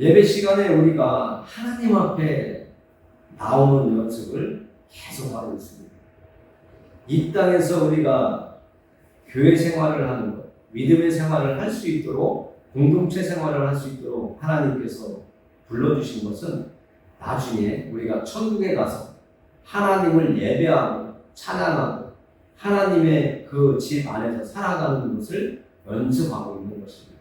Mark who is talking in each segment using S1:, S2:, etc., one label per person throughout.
S1: 예배 시간에 우리가 하나님 앞에 나오는 연습을 계속하고 있습니다. 이 땅에서 우리가 교회 생활을 하는 것, 믿음의 생활을 할 수 있도록 공동체 생활을 할 수 있도록 하나님께서 불러주신 것은 나중에 우리가 천국에 가서 하나님을 예배하고 찬양하고 하나님의 그 집 안에서 살아가는 것을 연습하고 있는 것입니다.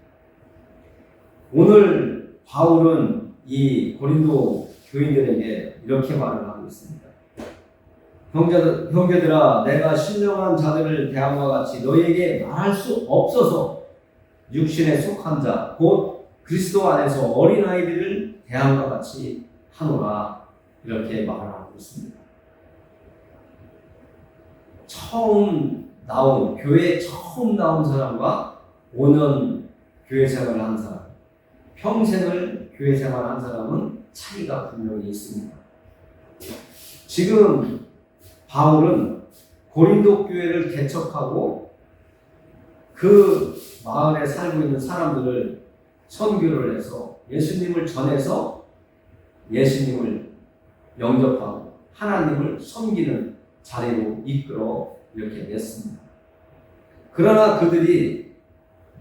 S1: 오늘 바울은 이 고린도 교인들에게 이렇게 말을 하고 있습니다. 형제들, 형제들아, 내가 신령한 자들을 대함과 같이 너희에게 말할 수 없어서 육신에 속한 자, 곧 그리스도 안에서 어린아이들을 대함과 같이 하노라. 이렇게 말을 하고 있습니다. 처음 나온, 교회에 처음 나온 사람과 5년 교회 생활을 한 사람, 평생을 교회 생활한 사람은 차이가 분명히 있습니다. 지금 바울은 고린도 교회를 개척하고 그 마을에 살고 있는 사람들을 선교를 해서 예수님을 전해서 예수님을 영접하고 하나님을 섬기는 자리로 이끌어 이렇게 냈습니다. 그러나 그들이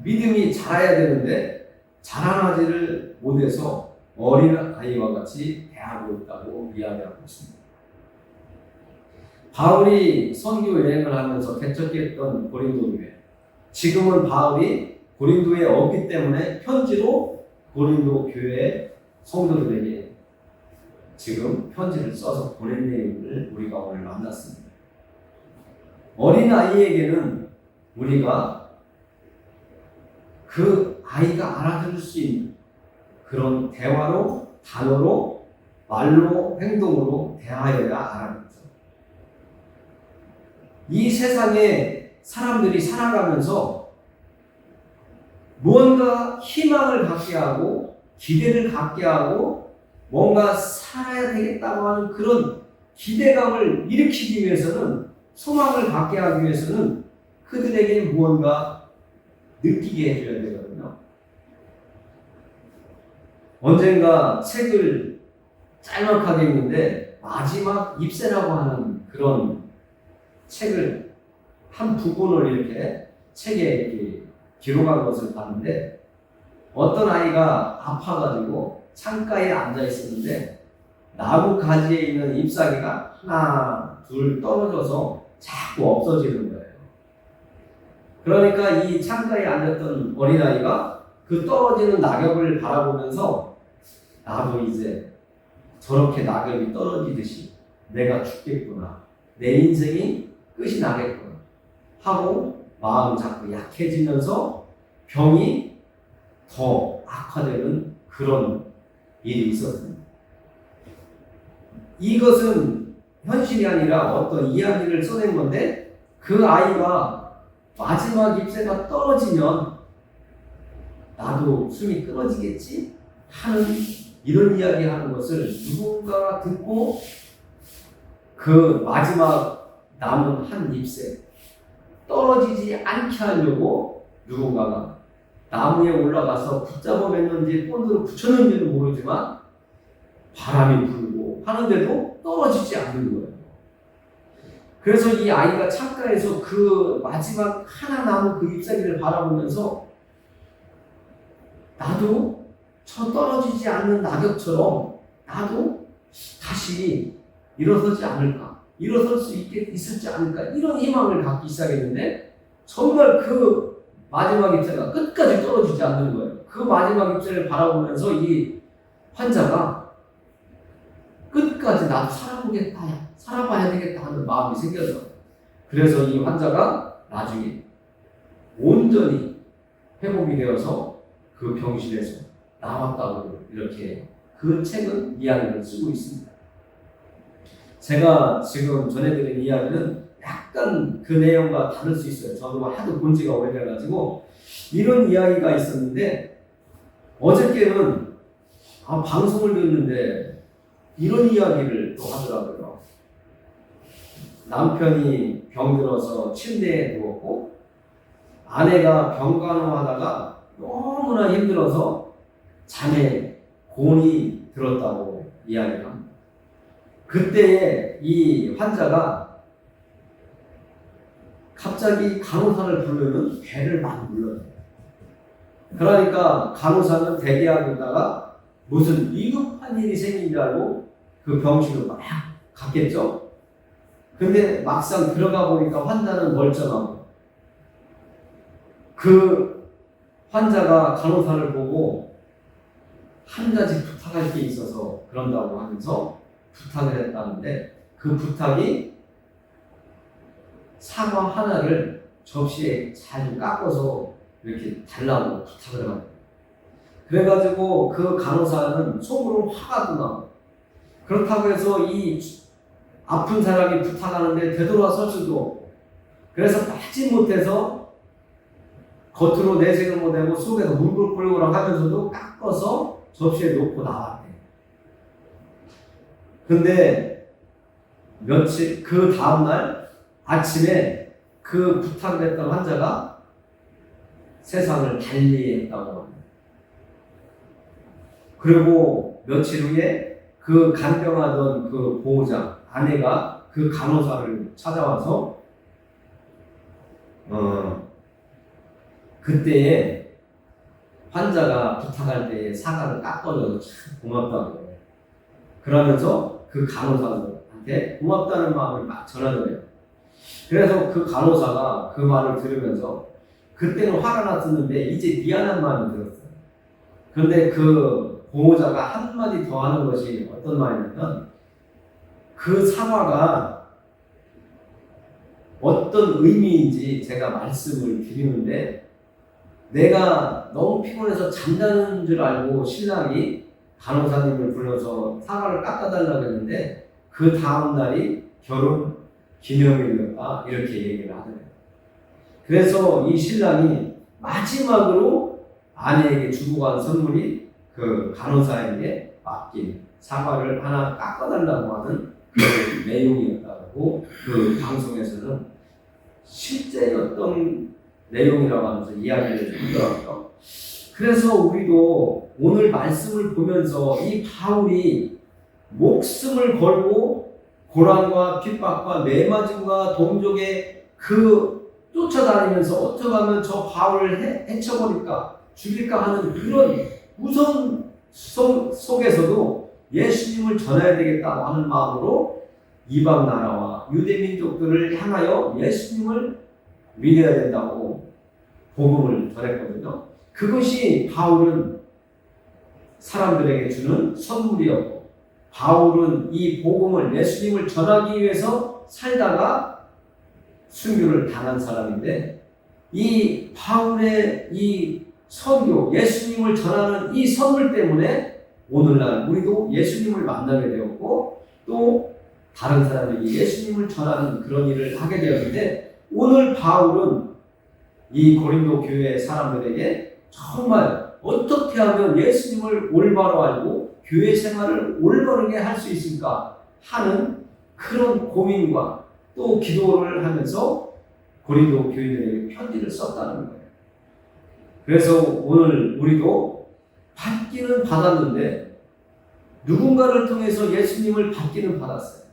S1: 믿음이 자라야 되는데 자라나지를 못해서 어린 아이와 같이 대하고 있다고 이야기하고 있습니다. 바울이 선교 여행을 하면서 개척했던 고린도 교회. 지금은 바울이 고린도에 없기 때문에 편지로 고린도 교회 성도들에게 지금 편지를 써서 보낸 내용을 우리가 오늘 만났습니다. 어린 아이에게는 우리가 그 아이가 알아들을 수 있는 그런 대화로, 단어로, 말로, 행동으로 대하여야 알아듣죠. 이 세상에 사람들이 살아가면서 무언가 희망을 갖게 하고 기대를 갖게 하고 뭔가 살아야 되겠다고 하는 그런 기대감을 일으키기 위해서는 소망을 갖게 하기 위해서는 그들에게 무언가 느끼게 해줘야 되거든요. 언젠가 책을 짤막하게 읽는데 마지막 입세라고 하는 그런 책을 한 부분을 이렇게 책에 이렇게 기록한 것을 봤는데 어떤 아이가 아파가지고 창가에 앉아 있었는데 나무 가지에 있는 잎사귀가 하나 둘 떨어져서 자꾸 없어지는 거예요. 그러니까 이 창가에 앉았던 어린아이가 그 떨어지는 낙엽을 바라보면서 나도 이제 저렇게 낙엽이 떨어지듯이 내가 죽겠구나. 내 인생이 끝이 나겠구나. 하고 마음 자꾸 약해지면서 병이 더 악화되는 그런 일이 있었습니다. 이것은 현실이 아니라 어떤 이야기를 써낸 건데 그 아이가 마지막 잎새가 떨어지면 나도 숨이 끊어지겠지 하는 이런 이야기 하는 것을 누군가가 듣고 그 마지막 남은 한 잎새 떨어지지 않게 하려고 누군가가 나무에 올라가서 붙잡아 맸는지 본드로 붙였는지는 모르지만 바람이 불고 하는데도 떨어지지 않는 거예요. 그래서 이 아이가 창가에서 그 마지막 하나 남은 그 잎사귀를 바라보면서 나도 저 떨어지지 않는 낙엽처럼 나도 다시 일어서지 않을까? 일어설 수 있게 있을지 않을까? 이런 희망을 갖기 시작했는데 정말 그 마지막 잎새가 끝까지 떨어지지 않는 거예요. 그 마지막 잎새를 바라보면서 이 환자가 끝까지 나도 살아보겠다, 살아봐야 되겠다 하는 마음이 생겨서 그래서 이 환자가 나중에 온전히 회복이 되어서 그 병실에서 나왔다고 이렇게 그 책은 이야기를 쓰고 있습니다. 제가 지금 전해드린 이야기는 약간 그 내용과 다를 수 있어요. 저도 하도 본 지가 오래돼가지고 이런 이야기가 있었는데 어저께는 아, 방송을 듣는데 이런 이야기를 또 하더라고요. 남편이 병들어서 침대에 누웠고 아내가 병간호하다가 너무나 힘들어서 잠에 곤이 들었다고 이야기를 합니다. 그때에 이 환자가 갑자기 간호사를 부르면 배를 막 눌러요. 그러니까 간호사는 대기하고 있다가 무슨 위급한 일이 생긴 줄 알고 그 병실로 막 갔겠죠? 근데 막상 들어가 보니까 환자는 멀쩡하고 그 환자가 간호사를 보고 한 가지 부탁할 게 있어서 그런다고 하면서 부탁을 했다는데 그 부탁이 사과 하나를 접시에 잘 깎아서 이렇게 달라고 부탁을 합니다. 그래가지고 그 간호사는 속으로 화가 나고 그렇다고 해서 이 아픈 사람이 부탁하는데 되돌아설 수도 그래서 빠지 못해서 겉으로 내색을 못하고 속에서 물글끓고 하면서도 깎아서 접시에 놓고 나왔대. 근데 며칠 그 다음날 아침에 그 부탁을 했던 환자가 세상을 달리했다고 합니다. 그리고 며칠 후에 그 간병하던 그 보호자 아내가 그 간호사를 찾아와서 어 그때에 환자가 부탁할 때 사과를 깎아줘서 참 고맙다고. 그러면서 그 간호사한테 고맙다는 마음을 막 전하더래요. 그래서 그 간호사가 그 말을 들으면서 그때는 화가 났었는데 이제 미안한 마음이 들었어요. 그런데 그 보호자가 한마디 더 하는 것이 어떤 말이냐면 그 사과가 어떤 의미인지 제가 말씀을 드리는데 내가 너무 피곤해서 잠자는 줄 알고 신랑이 간호사님을 불러서 사과를 깎아달라고 했는데 그 다음 날이 결혼 기념일이었다 이렇게 얘기를 하더래요. 그래서 이 신랑이 마지막으로 아내에게 주고 간 선물이 그 간호사에게 맡긴 사과를 하나 깎아달라고 하는 그 내용이었다고 그 방송에서는 실제였던 내용이라고 하면서 이야기를 하더라고요. 그래서 우리도 오늘 말씀을 보면서 이 바울이 목숨을 걸고 고난과 핍박과 매맞음과 동족의 그 쫓아다니면서 어떻게 하면 저 바울을 해, 해쳐버릴까 죽일까 하는 그런 무서운 속, 속에서도 예수님을 전해야 되겠다고 하는 마음으로 이방 나라와 유대 민족들을 향하여 예수님을 믿어야 된다고 복음을 전했거든요. 그것이 바울은 사람들에게 주는 선물이었고 바울은 이 복음을 예수님을 전하기 위해서 살다가 순교를 당한 사람인데 이 바울의 이 선교, 예수님을 전하는 이 선물 때문에 오늘날 우리도 예수님을 만나게 되었고 또 다른 사람에게 예수님을 전하는 그런 일을 하게 되었는데 오늘 바울은 이 고린도 교회 사람들에게 정말 어떻게 하면 예수님을 올바로 알고 교회 생활을 올바르게 할 수 있을까 하는 그런 고민과 또 기도를 하면서 고린도 교인들에게 편지를 썼다는 거예요. 그래서 오늘 우리도 받기는 받았는데 누군가를 통해서 예수님을 받기는 받았어요.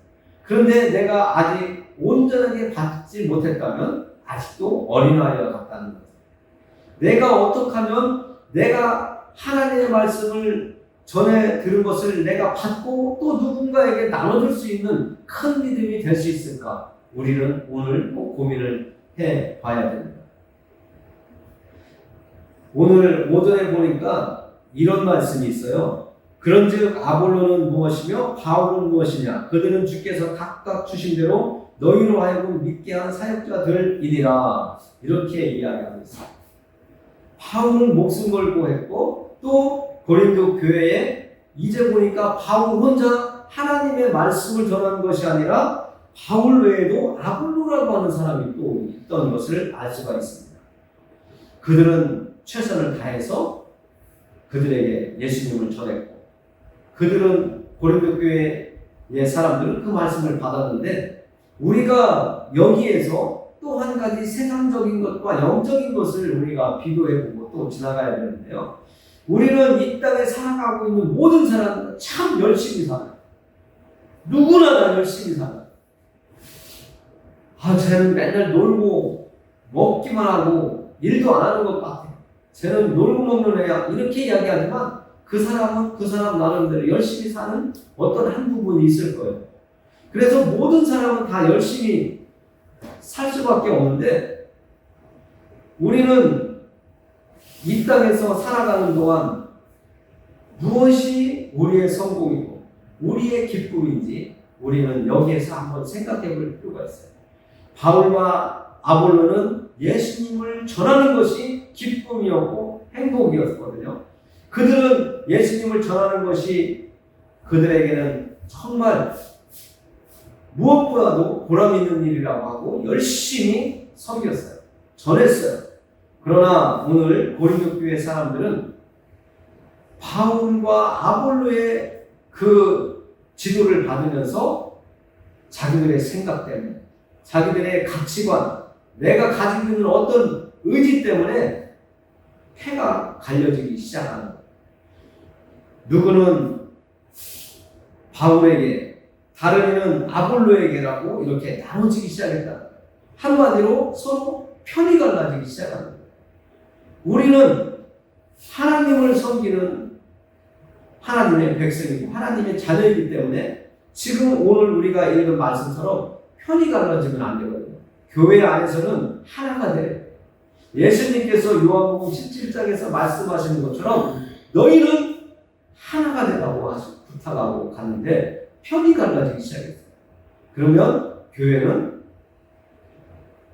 S1: 그런데 내가 아직 온전하게 받지 못했다면 아직도 어린아이와 같다는 거죠. 내가 어떻게 하면 내가 하나님의 말씀을 전해 들은 것을 내가 받고 또 누군가에게 나눠줄 수 있는 큰 믿음이 될 수 있을까? 우리는 오늘 꼭 고민을 해 봐야 됩니다. 오늘 오전에 보니까 이런 말씀이 있어요. 그런즉 아볼로는 무엇이며 바울은 무엇이냐? 그들은 주께서 각각 주신 대로 너희로 하여금 믿게 한 사역자들이니라 이렇게 이야기하고 있어요. 바울은 목숨 걸고 했고 또 고린도 교회에 이제 보니까 바울 혼자 하나님의 말씀을 전하는 것이 아니라 바울 외에도 아볼로라고 하는 사람이 또 있던 것을 알 수가 있습니다. 그들은 최선을 다해서 그들에게 예수님을 전했고 그들은 고린도 교회의 사람들은 그 말씀을 받았는데 우리가 여기에서 또 한 가지 세상적인 것과 영적인 것을 우리가 비교해 보고 또 지나가야 되는데요. 우리는 이 땅에 살아가고 있는 모든 사람들은 참 열심히 살아요. 누구나 다 열심히 살아요. 아, 쟤는 맨날 놀고 먹기만 하고 일도 안 하는 것 같아. 쟤는 놀고 먹는 애야. 이렇게 이야기하지만 그 사람은 그 사람 나름대로 열심히 사는 어떤 한 부분이 있을 거예요. 그래서 모든 사람은 다 열심히 살 수밖에 없는데 우리는 이 땅에서 살아가는 동안 무엇이 우리의 성공이고 우리의 기쁨인지 우리는 여기에서 한번 생각해 볼 필요가 있어요. 바울과 아볼로는 예수님을 전하는 것이 기쁨이었고 행복이었거든요. 그들은 예수님을 전하는 것이 그들에게는 정말 무엇보다도 보람 있는 일이라고 하고 열심히 섬겼어요. 전했어요. 그러나 오늘 고린도 교회 사람들은 바울과 아볼로의 그 지도를 받으면서 자기들의 생각 때문에 자기들의 가치관 내가 가지고 있는 어떤 의지 때문에 패가 갈려지기 시작하는. 누구는 바울에게 다른 이는 아볼로에게라고 이렇게 나눠지기 시작했다. 한마디로 서로 편이 갈라지기 시작하는 거예요. 우리는 하나님을 섬기는 하나님의 백성이고 하나님의 자녀이기 때문에 지금 오늘 우리가 읽은 말씀처럼 편이 갈라지면 안 되거든요. 교회 안에서는 하나가 돼요. 예수님께서 요한복음 17장에서 말씀하시는 것처럼 너희는 하나가 되라고 부탁하고 갔는데 편이 갈라지기 시작했어요. 그러면 교회는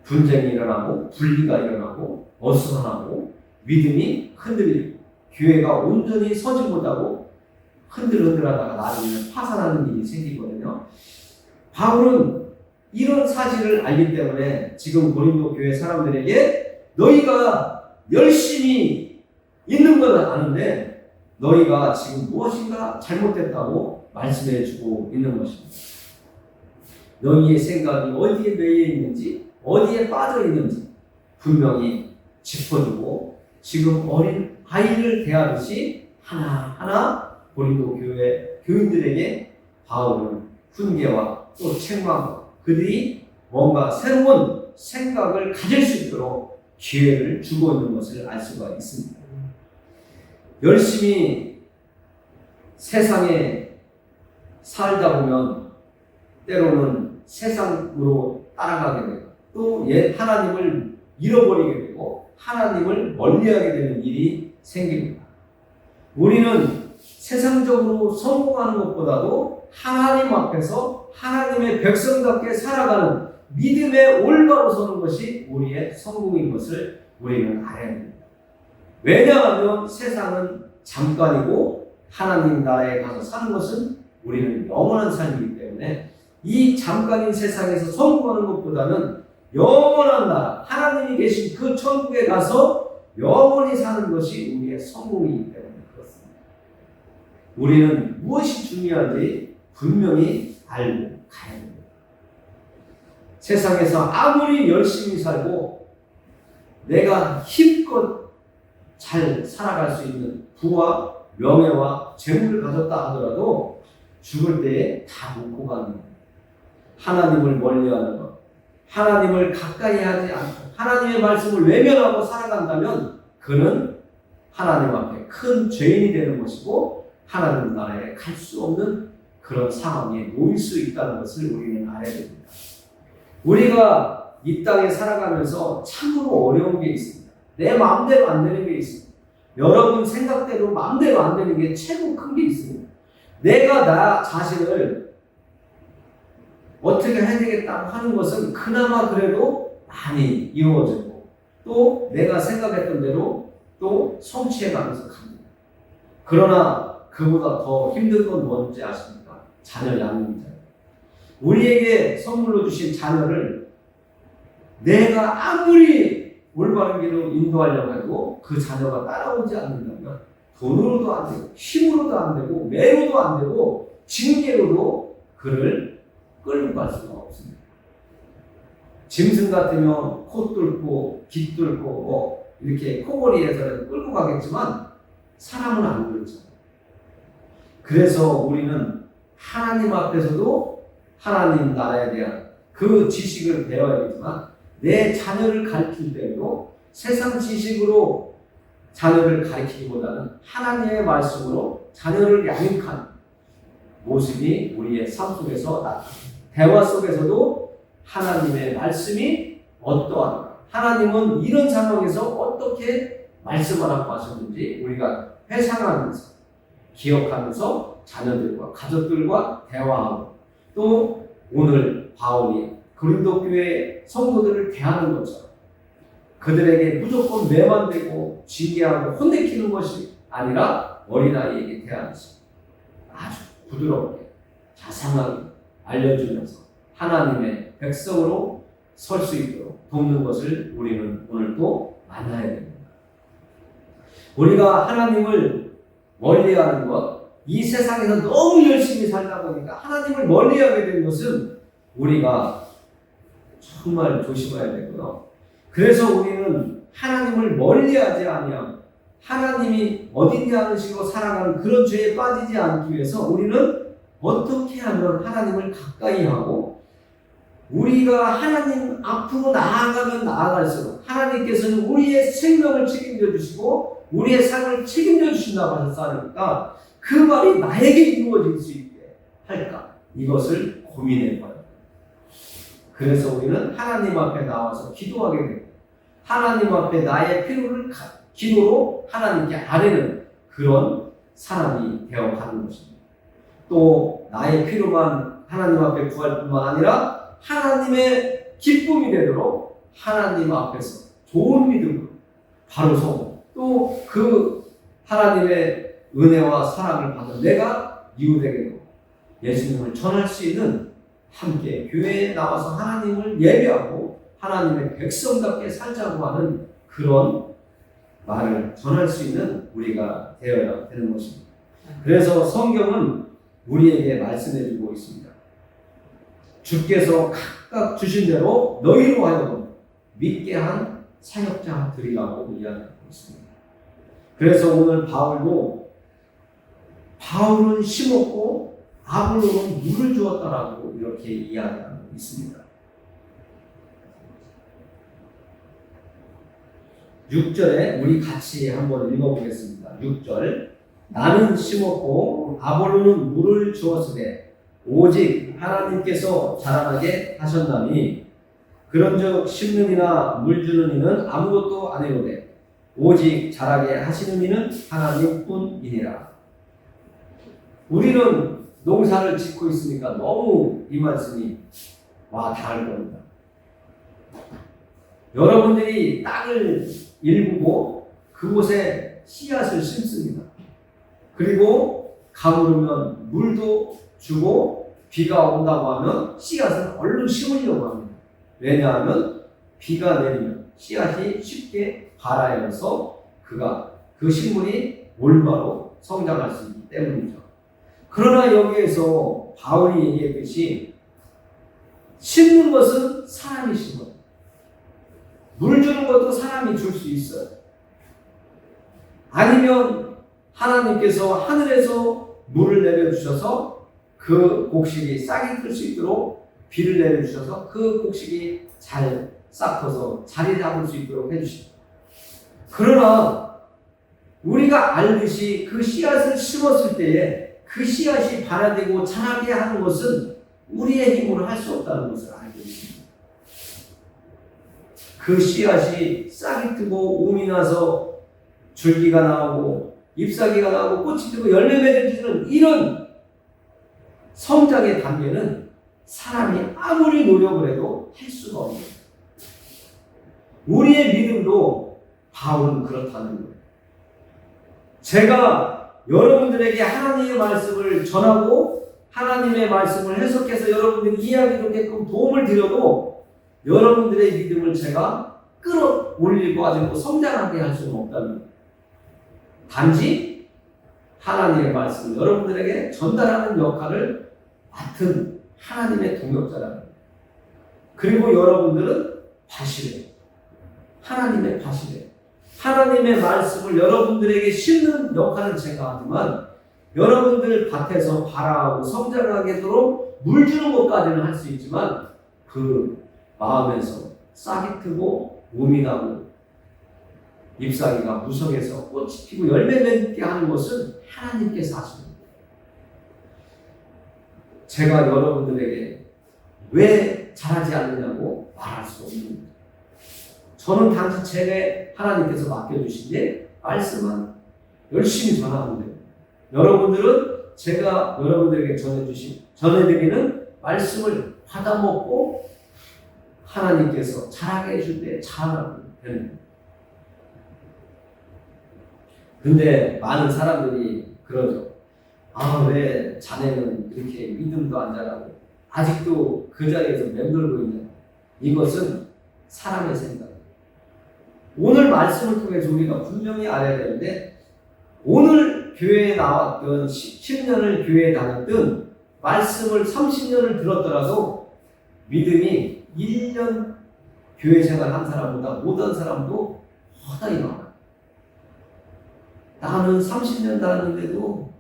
S1: 분쟁이 일어나고 분리가 일어나고 어수선하고 믿음이 흔들리고 교회가 온전히 서지 못하고 흔들흔들하다가 나중에 파산하는 일이 생기거든요. 바울은 이런 사실을 알기 때문에 지금 고린도 교회 사람들에게 너희가 열심히 있는 건 아는데 너희가 지금 무엇인가 잘못됐다고 말씀해 주고 있는 것입니다. 너희의 생각이 어디에 매여 있는지, 어디에 빠져 있는지 분명히 짚어주고 지금 어린 아이를 대하듯이 하나하나 고린도 교회 교인들에게 바울은 훈계와 또 책망과 그들이 뭔가 새로운 생각을 가질 수 있도록 기회를 주고 있는 것을 알 수가 있습니다. 열심히 세상에 살다 보면 때로는 세상으로 따라가게 되고 또 예, 하나님을 잃어버리게 되고 하나님을 멀리하게 되는 일이 생깁니다. 우리는 세상적으로 성공하는 것보다도 하나님 앞에서 하나님의 백성답게 살아가는 믿음의 올바로 서는 것이 우리의 성공인 것을 우리는 알아야 됩니다. 왜냐하면 세상은 잠깐이고 하나님 나라에 가서 사는 것은 우리는 영원한 삶이기 때문에 이 잠깐인 세상에서 성공하는 것보다는 영원한 나라, 하나님이 계신 그 천국에 가서 영원히 사는 것이 우리의 성공이기 때문에 그렇습니다. 우리는 무엇이 중요한지 분명히 알고 가야 됩니다. 세상에서 아무리 열심히 살고 내가 힘껏 잘 살아갈 수 있는 부와 명예와 재물을 가졌다 하더라도 죽을 때에 다 묻고 가는 거예요. 하나님을 멀리하는 것, 하나님을 가까이 하지 않고 하나님의 말씀을 외면하고 살아간다면 그는 하나님 앞에 큰 죄인이 되는 것이고 하나님 나라에 갈 수 없는 그런 상황에 놓일 수 있다는 것을 우리는 알아야 됩니다. 우리가 이 땅에 살아가면서 참으로 어려운 게 있습니다. 내 마음대로 안 되는 게 있습니다. 여러분 생각대로 마음대로 안 되는 게 최고 큰 게 있습니다. 내가 나 자신을 어떻게 해야 되겠다고 하는 것은 그나마 그래도 많이 이루어지고 또 내가 생각했던 대로 또 성취해 가면서 갑니다. 그러나 그보다 더 힘든 건 뭔지 아십니까? 자녀 양육이죠. 우리에게 선물로 주신 자녀를 내가 아무리 올바른 길로 인도하려고 해도 그 자녀가 따라오지 않는다면 돈으로도 안 되고 힘으로도 안 되고 매로도 안 되고 징계로도 그를 끌고 갈 수가 없습니다. 짐승 같으면 코 뚫고 귀 뚫고 뭐 이렇게 코골이해서라도 끌고 가겠지만 사람은 안 그렇잖아요. 그래서 우리는 하나님 앞에서도 하나님 나라에 대한 그 지식을 배워야겠지만 내 자녀를 가르칠 때에도 세상 지식으로 자녀를 가르치기보다는 하나님의 말씀으로 자녀를 양육하는 모습이 우리의 삶 속에서 나타납니다. 대화 속에서도 하나님의 말씀이 어떠한가? 하나님은 이런 상황에서 어떻게 말씀하라고 하셨는지 우리가 회상하면서 기억하면서 자녀들과 가족들과 대화하고 또 오늘 바울이 그린도 교회 성도들을 대하는 것처럼 그들에게 무조건 매만되고 징계하고 혼내키는 것이 아니라 어린아이에게 대하면서 아주 부드럽게 자상하게 알려주면서 하나님의 백성으로 설 수 있도록 돕는 것을 우리는 오늘 또 만나야 됩니다. 우리가 하나님을 멀리하는 것, 이 세상에서 너무 열심히 살다 보니까 하나님을 멀리 하게 된 것은 우리가 정말 조심해야 되고요. 그래서 우리는 하나님을 멀리 하지 아니함, 하나님이 어딨냐 하는 식으로 살아가는 그런 죄에 빠지지 않기 위해서 우리는 어떻게 하면 하나님을 가까이 하고 우리가 하나님 앞으로 나아가면 나아갈수록 하나님께서는 우리의 생명을 책임져 주시고 우리의 삶을 책임져 주신다고 하셨으니까 그 말이 나에게 이루어질 수 있게 할까 이것을 고민해 봐요. 그래서 우리는 하나님 앞에 나와서 기도하게 되고 하나님 앞에 나의 필요를 가- 기도로 하나님께 아뢰는 그런 사람이 되어가는 것입니다. 또 나의 필요만 하나님 앞에 구할 뿐만 아니라 하나님의 기쁨이 되도록 하나님 앞에서 좋은 믿음으로 바로 서고 또 그 하나님의 은혜와 사랑을 받은 내가 이웃에게도 예수님을 전할 수 있는 함께 교회에 나와서 하나님을 예배하고 하나님의 백성답게 살자고 하는 그런 말을 전할 수 있는 우리가 되어야 되는 것입니다. 그래서 성경은 우리에게 말씀해 주고 있습니다. 주께서 각각 주신 대로 너희로 하여금 믿게 한 사역자들이라고 이야기하고 있습니다. 그래서 오늘 바울도 바울은 심었고 아볼로는 물을 주었다라고 이렇게 이야기하고 있습니다. 6절에 우리 같이 한번 읽어보겠습니다. 6절 나는 심었고 아볼로는 물을 주었으되 오직 하나님께서 자라나게 하셨나니 그런즉 심는 이나 물 주는 이는 아무것도 아니오되 오직 자라게 하시는 이는 하나님뿐이니라. 우리는 농사를 짓고 있으니까 너무 이 말씀이 와 닿을 겁니다. 여러분들이 땅을 일구고 그곳에 씨앗을 심습니다. 그리고 가물으면 물도 주고 비가 온다고 하면 씨앗은 얼른 심으려고 합니다. 왜냐하면 비가 내리면 씨앗이 쉽게 발아여서 그가 그 식물이 올바로 성장할 수 있기 때문이죠. 그러나 여기에서 바울이 얘기했듯이 심는 것은 사람이 심어요. 물 주는 것도 사람이 줄 수 있어요. 아니면 하나님께서 하늘에서 물을 내려주셔서 그 곡식이 싹이 클 수 있도록 비를 내려주셔서 그 곡식이 잘 싹터서 자리 잡을 수 있도록 해주십니다. 그러나 우리가 알듯이 그 씨앗을 심었을 때에 그 씨앗이 발아되고 자라게 하는 것은 우리의 힘으로 할 수 없다는 것을 알고 있습니다. 그 씨앗이 싹이 트고 움이 나서 줄기가 나오고 잎사귀가 나오고 꽃이 피고 열매 맺어지는 이런 성장의 단계는 사람이 아무리 노력을 해도 할 수가 없는 거예요. 우리의 믿음도 바울은 그렇다는 거예요. 제가 여러분들에게 하나님의 말씀을 전하고 하나님의 말씀을 해석해서 여러분들이 이해하기 좋게끔 도움을 드려도 여러분들의 믿음을 제가 끌어올리고 아주 뭐 성장하게 할 수는 거예요. 단지 하나님의 말씀을 여러분들에게 전달하는 역할을 맡은 하나님의 동역자라는. 그리고 여러분들은 밭이래요. 하나님의 밭이래요. 하나님의 말씀을 여러분들에게 심는 역할은 제가 하지만 여러분들 밭에서 발아하고 성장하게 도록 물 주는 것까지는 할 수 있지만 그 마음에서 싹이 트고 몸이 나고 잎사귀가 무성해서 꽃이 피고 열매 맺게 하는 것은 하나님께서 거예요. 제가 여러분들에게 왜 잘하지 않느냐고 말할 수 없는. 저는 단지 제게 하나님께서 맡겨주신 일, 말씀만 열심히 전하면 돼요. 여러분들은 제가 여러분들에게 전해주신, 전해드리는 말씀을 받아먹고 하나님께서 잘하게 해줄 때 잘하면 되는. 근데 많은 사람들이 그러죠. 아, 왜 자네는 그렇게 믿음도 안 자라고 아직도 그 자리에서 맴돌고 있냐. 이것은 사람의 생각. 오늘 말씀을 통해서 우리가 분명히 알아야 되는데 오늘 교회에 나왔던 10년을 교회에 다녔던 말씀을 30년을 들었더라도 믿음이 1년 교회 생활 한 사람보다 못한 사람도 허다히 많아. 나는 30년 다녔는데도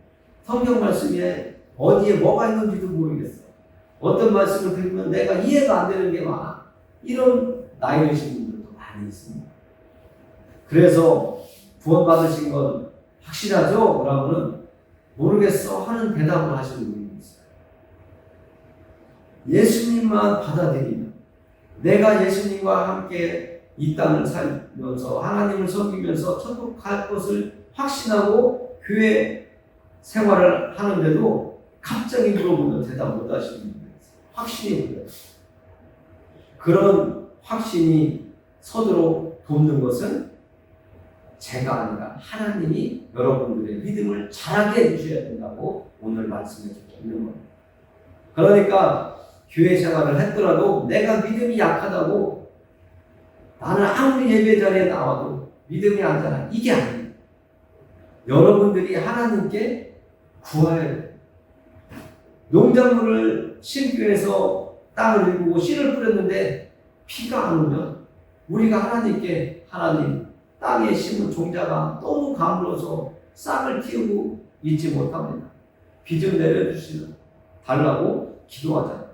S1: 성경 말씀에 어디에 뭐가 있는지도 모르겠어. 어떤 말씀을 들으면 내가 이해가 안 되는 게 많아. 이런 나이 드신 분들도 많이 있습니다. 그래서 구원받으신 건 확실하죠? 라고는 모르겠어 하는 대답을 하시는 분이 있어요. 예수님만 받아들이면 내가 예수님과 함께 이 땅을 살면서 하나님을 섬기면서 천국 갈 것을 확신하고 교회 생활을 하는데도 갑자기 물어보면 대답 못 하시는 분이. 확신이 그래요. 그런 확신이 서도록 돕는 것은 제가 아니라 하나님이 여러분들의 믿음을 자라게 해주셔야 된다고 오늘 말씀해 주고 있는 겁니다. 그러니까 교회 생활을 했더라도 내가 믿음이 약하다고 나는 아무리 예배 자리에 나와도 믿음이 안 자라. 이게 아니에요. 여러분들이 하나님께 돼요. 농작물을 심기 위해서 땅을 일구고 씨를 뿌렸는데 피가 안 오면 우리가 하나님께 하나님 땅에 심은 종자가 너무 가물어서 싹을 틔우고 있지 못합니다. 비 좀 내려주시는 달라고 기도하잖아요.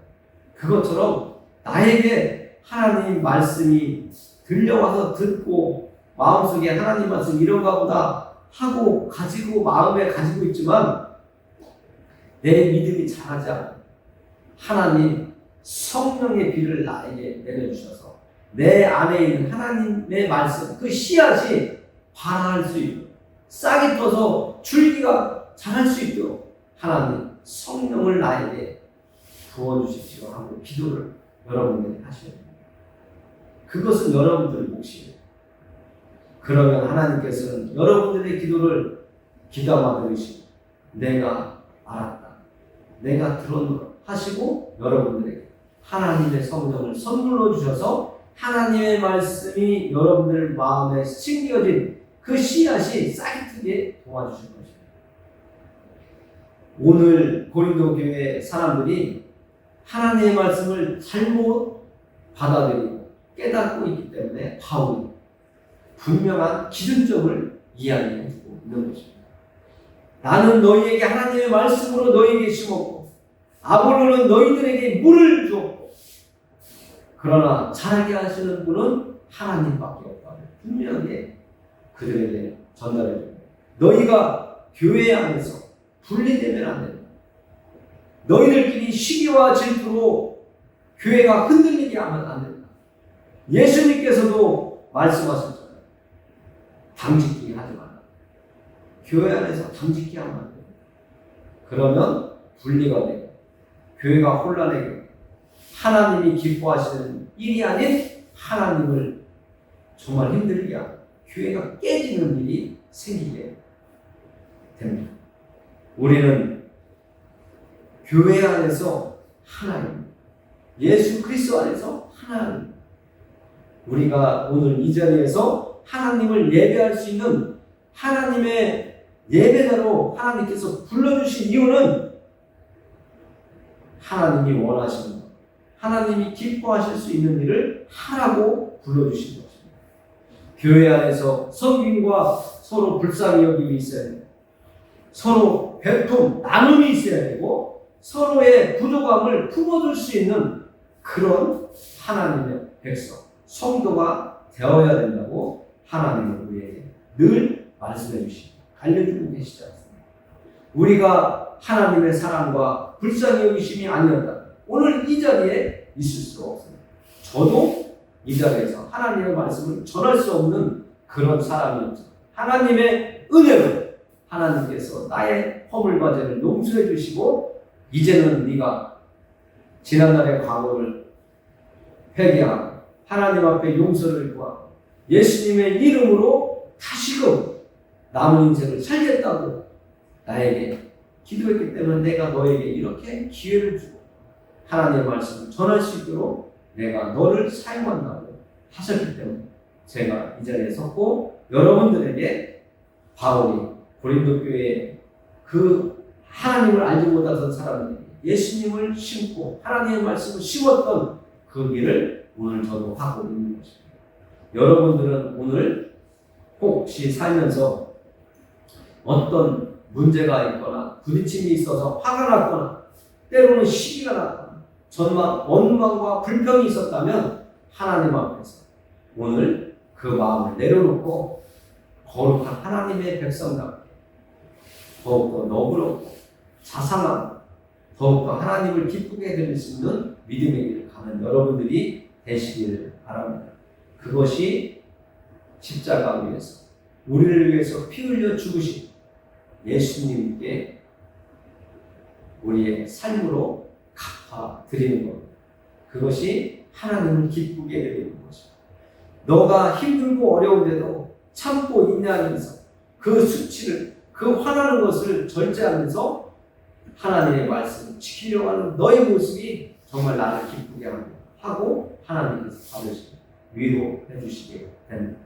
S1: 그것처럼 나에게 하나님 말씀이 들려와서 듣고 마음속에 하나님 말씀 이런가 보다 하고 가지고 마음에 가지고 있지만 내 믿음이 자라지. 하나님 성령의 비를 나에게 내려주셔서 내 안에 있는 하나님의 말씀, 그 씨앗이 발할 수 있도록 싹이 터서 줄기가 자랄 수 있도록 하나님 성령을 나에게 부어주십시오 하고 기도를 여러분들이 하셔야 됩니다. 그것은 여러분들 몫이에요. 그러면 하나님께서는 여러분들의 기도를 기도마 들으시고 내가 알았다. 내가 들었노라 하시고 여러분들에게 하나님의 성령을 선물로 주셔서 하나님의 말씀이 여러분들 마음에 심겨진 그 씨앗이 싹이 트게 도와주실 것입니다. 오늘 고린도 교회 사람들이 하나님의 말씀을 잘못 받아들이고 깨닫고 있기 때문에 바울이 분명한 기준점을 이야기해 주고 있는 것입니다. 나는 너희에게 하나님의 말씀으로 너희에게 심었고 아볼로는 너희들에게 물을 주었고 그러나 자라게 하시는 분은 하나님밖에 없다고 분명하게 그들에게 전달해 줍니다. 너희가 교회 안에서 분리되면 안 된다. 너희들끼리 시기와 질투로 교회가 흔들리게 하면 안 된다. 예수님께서도 말씀하셨잖아요. 당직기 하지 마라. 교회 안에서 당직기 하면 안 된다. 그러면 분리가 되고 교회가 혼란하게 하나님이 기뻐하시는 일이 아닌 하나님을 정말 힘들게 하고 교회가 깨지는 일이 생기게 됩니다. 우리는 교회 안에서 하나님, 예수 그리스도 안에서 하나님. 우리가 오늘 이 자리에서 하나님을 예배할 수 있는 하나님의 예배자로 하나님께서 불러주신 이유는 하나님이 원하시는 것, 하나님이 기뻐하실 수 있는 일을 하라고 불러주신 것입니다. 교회 안에서 성김과 서로 불쌍히 여김이 있어야 돼요. 서로 배품, 나눔이 있어야 되고 서로의 부족함을 품어줄 수 있는 그런 하나님의 백성, 성도가 되어야 된다고 하나님은 우리에게 늘 말씀해 주시고 알려주고 계시지 않습니까? 우리가 하나님의 사랑과 불쌍히 여기심이 아니었다. 오늘 이 자리에 있을 수가 없습니다. 저도 이 자리에서 하나님의 말씀을 전할 수 없는 그런 사람이었죠. 하나님의 은혜로 하나님께서 나의 허물과 죄를 용서해 주시고 이제는 네가 지난날의 과거를 회개하고 하나님 앞에 용서를 구하고 예수님의 이름으로 다시금 남은 인생을 살겠다고 나에게 기도했기 때문에 내가 너에게 이렇게 기회를 주고 하나님의 말씀을 전할 수 있도록 내가 너를 사용한다고 하셨기 때문에 제가 이 자리에 섰고 여러분들에게 바울이 고린도 교회에 그 하나님을 알지 못하던 사람들에게 예수님을 심고 하나님의 말씀을 심었던 그 길을 오늘 저도 하고 있는 것입니다. 여러분들은 오늘 혹시 살면서 어떤 문제가 있거나 부딪힘이 있어서 화가 났거나 때로는 시기가 났거나 전망, 원망과 불평이 있었다면 하나님 앞에서 오늘 그 마음을 내려놓고 거룩한 하나님의 백성답게 더욱더 너그럽고 자상하고 더욱더 하나님을 기쁘게 드릴 수 있는 믿음의 길을 가는 여러분들이 되시기를 바랍니다. 그것이 십자가 위에서 우리를 위해서 피 흘려 죽으신 예수님께 우리의 삶으로 갚 아 드리는 것. 그것이 하나님을 기쁘게 드리는 것입니다. 너가 힘들고 어려운데도 참고 인내하면서 그 수치를 그 화나는 것을 절제하면서 하나님의 말씀을 지키려고 하는 너의 모습이 정말 나를 기쁘게 합니다. 하고 하나님께서 받으시고 위로해 주시게 됩니다.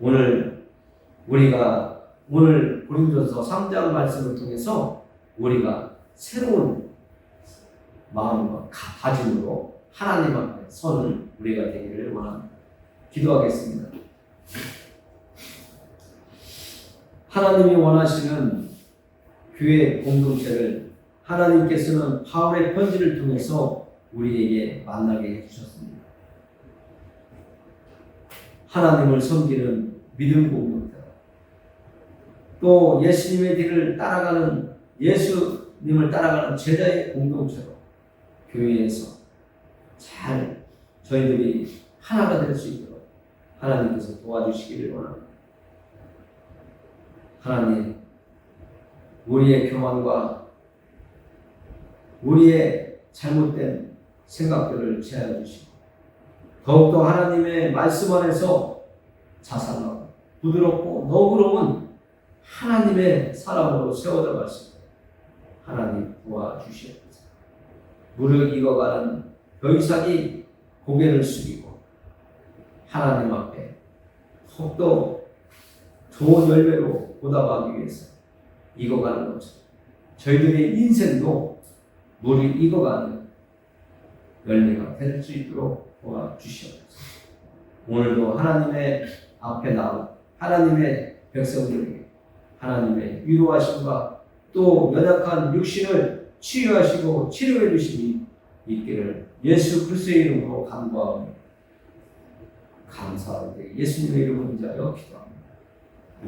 S1: 오늘 우리가 오늘 고린도서 3장 말씀을 통해서 우리가 새로운 마음과 다짐으로 하나님 앞에 서는 우리가 되기를 원합니다. 기도하겠습니다. 하나님이 원하시는 교회 공동체를 하나님께서는 바울의 편지를 통해서 우리에게 만나게 해주셨습니다. 하나님을 섬기는 믿음 공동체, 또 예수님의 길을 따라가는 예수님을 따라가는 제자의 공동체로 교회에서 잘 저희들이 하나가 될 수 있도록 하나님께서 도와주시기를 원합니다. 하나님, 우리의 교만과 우리의 잘못된 생각들을 제하여 주시고 더욱더 하나님의 말씀 안에서 자상하고 부드럽고 너그러운 하나님의 사람으로 세워져 갈 수 있도록 하나님 도와주시옵소서. 무릎 익어가는 병이삭이 고개를 숙이고 하나님 앞에 더욱더 좋은 열매로 보답하기 위해서 익어가는 것처럼 저희들의 인생도 물이 익어가는 열매가 될 수 있도록 도와주시옵소서. 오늘도 하나님의 앞에 나온 하나님의 백성들에게 하나님의 위로하심과 또 연약한 육신을 치유하시고 치료해 주심이 있기를 예수 그리스도의 이름으로 간구하며 감사하게 예수님의 이름으로 인자하여 기도합니다.